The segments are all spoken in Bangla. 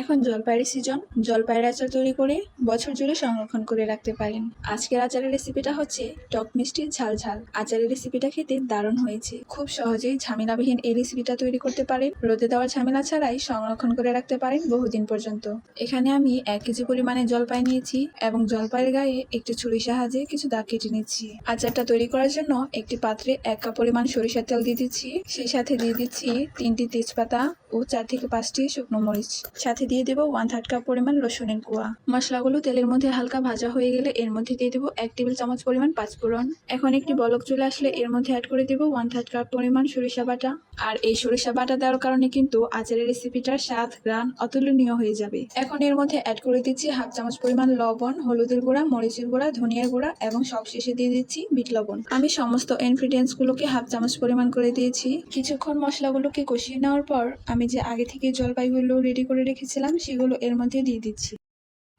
এখন জলপাইয়ের সিজন জলপাইয়ের আচার তৈরি করে বছর জুড়ে সংরক্ষণ করে রাখতে পারেন। আজকের আচারের রেসিপিটা হচ্ছে টক মিষ্টি ঝাল ঝাল। আচারের রেসিপিটা খেতে দারুণ হয়েছে। খুব সহজেই ঝামেলাবিহীন এই রেসিপিটা তৈরি করতে পারেন। রোদে দেওয়া ঝামেলা ছাড়াই সংরক্ষণ করে রাখতে পারেন বহুদিন পর্যন্ত। এখানে আমি এক কেজি পরিমাণে জলপাই নিয়েছি এবং জলপাইয়ের গায়ে একটি ছুরি সাহায্যে কিছু দাগ কেটে নিচ্ছি আচারটা তৈরি করার জন্য একটি পাত্রে এক কাপ পরিমাণ সরিষার তেল দিয়ে দিচ্ছি। সেই সাথে দিয়ে দিচ্ছি তিনটি তেজপাতা ও চার থেকে পাঁচটি শুকনো মরিচ। সাথে দিয়ে দেবো ওয়ান থার্ড কাপ পরিমাণ রসুনের কুয়া মশলাগুলো তেলের মধ্যে হালকা ভাজা হয়ে গেলে এর মধ্যে দিয়ে দেবো এক টেবিল চামচ পরিমাণ পাঁচফোড়ন। এখন একটি বলক চলে আসলে এর মধ্যে অ্যাড করে দেবো ওয়ান থার্ড কাপ পরিমাণ সরিষা বাটা। আর এই সরিষা বাটা দেওয়ার কারণে কিন্তু আচারের রেসিপিটার স্বাদ গ্রান অতুলনীয় হয়ে যাবে। এখন এর মধ্যে অ্যাড করে দিচ্ছি হাফ চামচ পরিমাণ লবণ, হলুদের গুঁড়া, মরিচের গুঁড়া, ধনিয়ার গুঁড়া এবং সবশেষে দিয়ে দিচ্ছি বিট লবণ। আমি সমস্ত ইনগ্রিডিয়েন্টস গুলোকে হাফ চামচ পরিমাণ করে দিয়েছি। কিছুক্ষণ মশলাগুলোকে কষিয়ে নেওয়ার পর আমি যে আগে থেকে জলপাইগুলো রেডি করে রেখেছিলাম সেগুলো এর মধ্যে দিয়ে দিচ্ছি।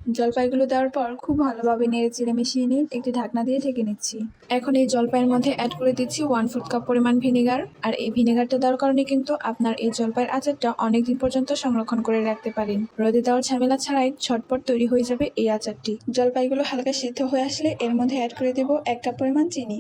জলপাইগুলো দেওয়ার পর খুব ভালোভাবে নেড়ে চেড়ে মিশিয়ে নিয়ে একটি ঢাকনা দিয়ে ঢেকে নিচ্ছি। এখন এই জলপাইয়ের মধ্যে অ্যাড করে দিচ্ছি ওয়ান ফুড কাপ পরিমাণ ভিনেগার আর এই ভিনেগারটা দেওয়ার কারণে কিন্তু আপনার এই জলপাইয়ের আচারটা অনেক দিন পর্যন্ত সংরক্ষণ করে রাখতে পারেন। রোদে দেওয়ার ঝামেলা ছাড়াই ছটপট তৈরি হয়ে যাবে এই আচারটি। জলপাইগুলো হালকা সিদ্ধ হয়ে আসলে এর মধ্যে অ্যাড করে দেবো এক কাপ পরিমাণ চিনি।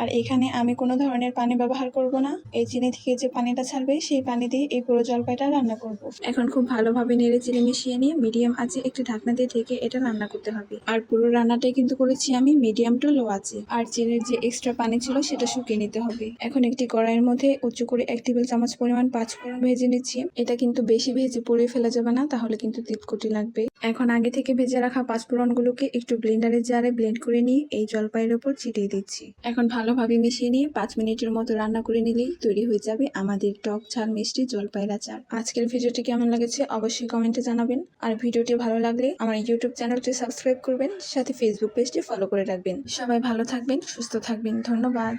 আর এখানে আমি কোনো ধরনের পানি ব্যবহার করব না। এই চিনি থেকে যে পানিটা ছাড়বে সেই পানি দিয়ে এই পুরো জলপাইটা রান্না করব। এখন খুব ভালোভাবে নেড়ে চেড়ে মিশিয়ে নিয়ে মিডিয়াম আছে একটি ঢাকনা দিয়ে থেকে এটা রান্না করতে হবে। আর পুরো রান্নাটাই কিন্তু করেছি আমি মিডিয়াম টু লো আছে। আর চিনির যে এক্সট্রা পানি ছিল সেটা শুকিয়ে নিতে হবে। এখন একটি কড়াইয়ের মধ্যে উঁচু করে এক টেবিল চামচ পরিমাণ পাঁচফোড়ন ভেজে নিচ্ছি। এটা কিন্তু বেশি ভেজে পুড়ে ফেলা যাবে না, তাহলে কিন্তু তিতকুটি লাগবে। এখন আগে থেকে ভেজে রাখা পাঁচ পাঁচফোড়নগুলোকে একটু ব্লেন্ডারের জারে ব্লেন্ড করে নিয়ে এই জলপাইয়ের ওপর ছিটিয়ে দিচ্ছি। এখন ভালোভাবে মিশিয়ে নিয়ে পাঁচ মিনিটের মতো রান্না করে নিলেই তৈরি হয়ে যাবে আমাদের টক ঝাল মিষ্টি জলপাইয়ের আচার। আজকের ভিডিওটি কেমন লেগেছে অবশ্যই কমেন্টে জানাবেন। আর ভিডিওটি ভালো লাগলে আমার ইউটিউব চ্যানেলটি সাবস্ক্রাইব করবেন, সাথে ফেসবুক পেজটি ফলো করে রাখবেন। সবাই ভালো থাকবেন, সুস্থ থাকবেন, ধন্যবাদ।